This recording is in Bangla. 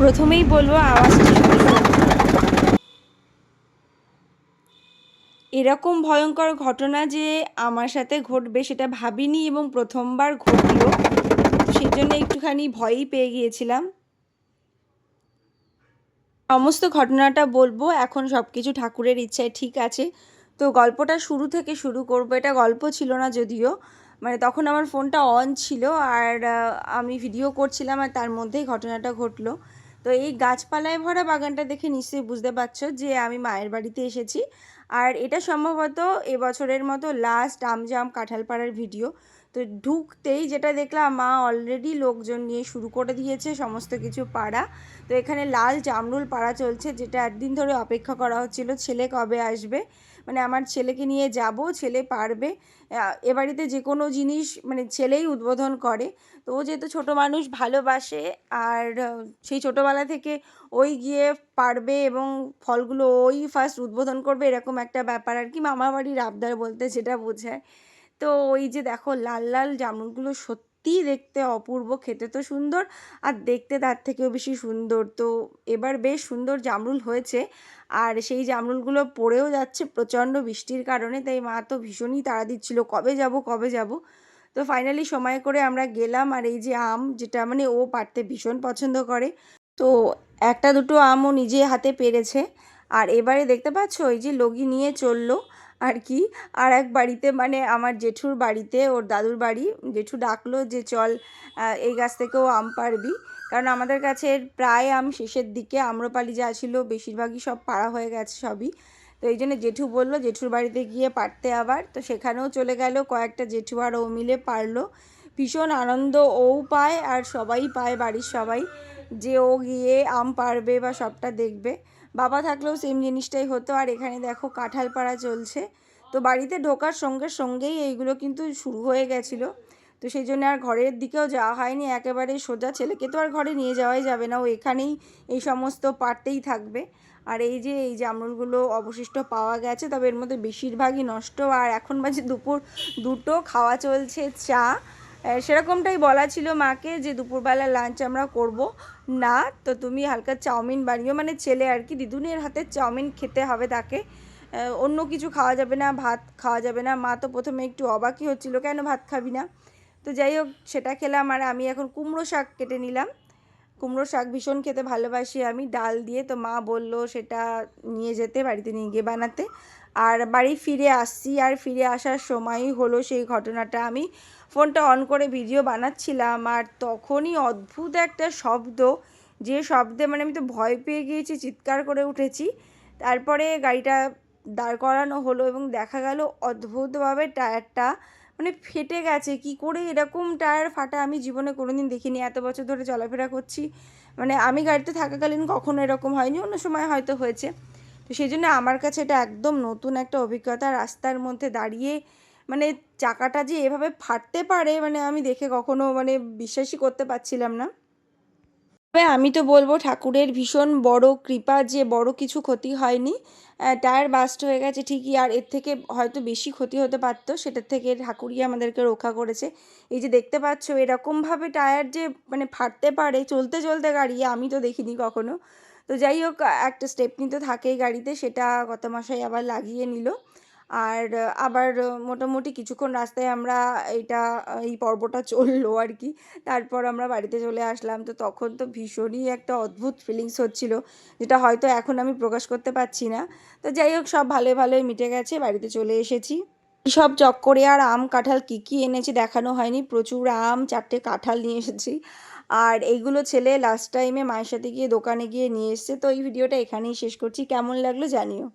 প্রথমেই বলব আওয়াজটা এরকম ভয়ঙ্কর ঘটনা যে আমার সাথে ঘটবে সেটা ভাবিনি এবং প্রথমবার ঘটলো, সেই জন্য একটুখানি ভয়ই পেয়ে গিয়েছিলাম। সমস্ত ঘটনাটা বলব, এখন সব কিছু ঠাকুরের ইচ্ছায় ঠিক আছে। তো গল্পটা শুরু থেকে শুরু করব, এটা গল্প ছিল না যদিও মানে তখন আমার ফোনটা অন ছিল আর আমি ভিডিও করছিলাম আর তার মধ্যেই ঘটনাটা ঘটলো। তো এই গাছপালায় ভরা বাগানটা দেখে নিশ্চয়ই বুঝতে পারছ যে আমি মায়ের বাড়িতে এসেছি। আর এটা সম্ভবত এবছরের মতো লাস্ট আমজাম কাঁঠালপাড়ার ভিডিও তো ঢুকতেই যেটা দেখলাম, মা অলরেডি লোকজন নিয়ে শুরু করে দিয়েছে সমস্ত কিছু পাড়া। তো এখানে লাল জামরুল পাড়া চলছে, যেটা একদিন ধরে অপেক্ষা করা হচ্ছিল, ছেলে কবে আসবে? মানে আমার ছেলেকে নিয়ে যাব, ছেলে পারবে। এ বাড়িতে যে কোনো জিনিস মানে ছেলেই উদ্বোধন করে। তো ও যেহেতু ছোটো মানুষ, ভালোবাসে, আর সেই ছোটোবেলা থেকে ওই গিয়ে পারবে এবং ফলগুলো ওই ফার্স্ট উদ্বোধন করবে, এরকম একটা ব্যাপার আর কি। মামা বাড়ির আবদার বলতে যেটা বোঝায়। তো ওই যে দেখো লাল লাল জামরুলগুলো সত্যিই দেখতে অপূর্ব, খেতে তো সুন্দর আর দেখতে তার থেকেও বেশি সুন্দর। তো এবার বেশ সুন্দর জামরুল হয়েছে আর সেই জামরুলগুলো পড়েও যাচ্ছে প্রচণ্ড বৃষ্টির কারণে, তাই মা তো ভীষণই তাড়া দিচ্ছিল, কবে যাব কবে যাব? তো ফাইনালি সময় করে আমরা গেলাম আর এই যে আম যেটা মানে ও পাড়তে ভীষণ পছন্দ করে, তো একটা দুটো আমও নিজে হাতে পেরেছে। আর এবারে দেখতে পাচ্ছ, ওই যে লগি নিয়ে চলল আর কি আর এক বাড়িতে মানে আমার জেঠুর বাড়িতে, ওর দাদুর বাড়ি, জেঠু ডাকলো যে, চল এই গাছ থেকেও আম পারবি কারণ আমাদের কাছে প্রায় আম শেষের দিকে, আম্রপালি যা ছিল, বেশিরভাগই সব পাড়া হয়ে গেছে সবই। তো এই জন্য জেঠু বলল, জেঠুর বাড়িতে গিয়ে পারতে আবার। তো সেখানেও চলে গেল, কয়েকটা জেঠু আর ও মিলে পারল। ভীষণ আনন্দ ও পায়, আর সবাই পায়, বাড়ির সবাই। যে ও গিয়ে আম পারবে বা সবটা দেখবে। বাবা থাকলেও সেম জিনিসটাই হতো। আর এখানে দেখো কাঁঠাল পাড়া চলছে। তো বাড়িতে ঢোকার সঙ্গে সঙ্গেই এইগুলো কিন্তু শুরু হয়ে গেছিল। তো সেই জন্য আর ঘরের দিকেও যাওয়া হয়নি। একেবারে সোজা ছেলেকে তো আর ঘরে নিয়ে যাওয়াই যাবে না। ও এখানেই এই সমস্ত পারতেই থাকবে। আর এই যে, এই জামরুলগুলো অবশিষ্ট পাওয়া গেছে, তবে এর মধ্যে বেশিরভাগই নষ্ট। আর এখন বাজে দুপুর দুটো, খাওয়া চলছে, চা। সেরকমটাই বলা ছিল মাকে যে দুপুরবেলা লাঞ্চ আমরা করব। না, তো তুমি হালকা চাউমিন বানিও। মানে ছেলে আর কি, দিদুনের হাতে চাউমিন খেতে হবে তাকে। অন্য কিছু খাওয়া যাবে না, ভাত খাওয়া যাবে না। মা তো প্রথমে একটু অবাকই হচ্ছিল, কেন ভাত খাবি না? তো যাই হোক, সেটা খেলাম আর আমি এখন কুমড়ো শাক কেটে নিলাম। কুমড়ো শাক ভীষণ খেতে ভালোবাসি আমি। ডাল দিয়ে তো মা বলল সেটা নিয়ে যেতে, বাড়িতে নিয়ে গিয়ে বানাতে। আর বাড়ি ফিরে আসছি, আর ফিরে আসার সময়ই হলো সেই ঘটনাটা। আমি ফোনটা অন করে ভিডিও বানাচ্ছিলাম আর তখনই অদ্ভুত একটা শব্দ, যে শব্দে মানে আমি তো ভয় পেয়ে গিয়েছি, চিৎকার করে উঠেছি। তারপরে গাড়িটা দাঁড় করানো হলো এবং দেখা গেল অদ্ভুতভাবে টায়ারটা মানে ফেটে গেছে। কি করে এরকম টায়ার ফাটা আমি জীবনে কোনোদিন দেখিনি। এত বছর ধরে চলাফেরা করছি। মানে আমি গাড়িতে থাকাকালীন কখনো এরকম হয়নি, অন্য সময় হয়তো হয়েছে। তো সেই জন্য আমার কাছে এটা একদম নতুন একটা অভিজ্ঞতা। রাস্তার মধ্যে দাঁড়িয়ে মানে চাকাটা যে এভাবে ফাটতে পারে মানে আমি দেখে কখনো মানে বিশ্বাসই করতে পারছিলাম না। তবে আমি তো বলব ঠাকুরের ভীষণ বড় কৃপা যে বড় কিছু ক্ষতি হয়নি। টায়ার বাস্ট হয়ে গেছে ঠিকই, আর এর থেকে হয়তো বেশি ক্ষতি হতে পারতো, সেটার থেকে ঠাকুরই আমাদেরকে রক্ষা করেছে। এই যে দেখতে পাচ্ছ, এরকমভাবে টায়ার যে মানে ফাটতে পারে, চলতে চলতে গাড়ি, আমি তো দেখিনি কখনো। তো যাই হোক, একটা স্টেপনি তো থাকেই গাড়িতে, সেটা গত মাসায় আবার লাগিয়ে নিল। আর আবার মোটামুটি কিছুক্ষণ রাস্তায় আমরা এটা, এই পর্বটা চলল আর কি। তারপর আমরা বাড়িতে চলে আসলাম। তো তখন তো ভীষণই একটা অদ্ভুত ফিলিংস হচ্ছিল, যেটা হয়তো এখন আমি প্রকাশ করতে পারছি না। তো যাই হোক, সব ভালো ভালোই মিটে গেছে, বাড়িতে চলে এসেছি। সব চক্করে আর আম, কাঁঠাল কী কী এনেছি দেখানো হয়নি। প্রচুর আম, চারটে কাঁঠাল নিয়ে এসেছি। আর এইগুলো ছেলে লাস্ট টাইমে মায়ের সাথে গিয়ে দোকানে গিয়ে নিয়ে এসছে। তো এই ভিডিওটা এখানেই শেষ করছি। কেমন লাগল জানিও।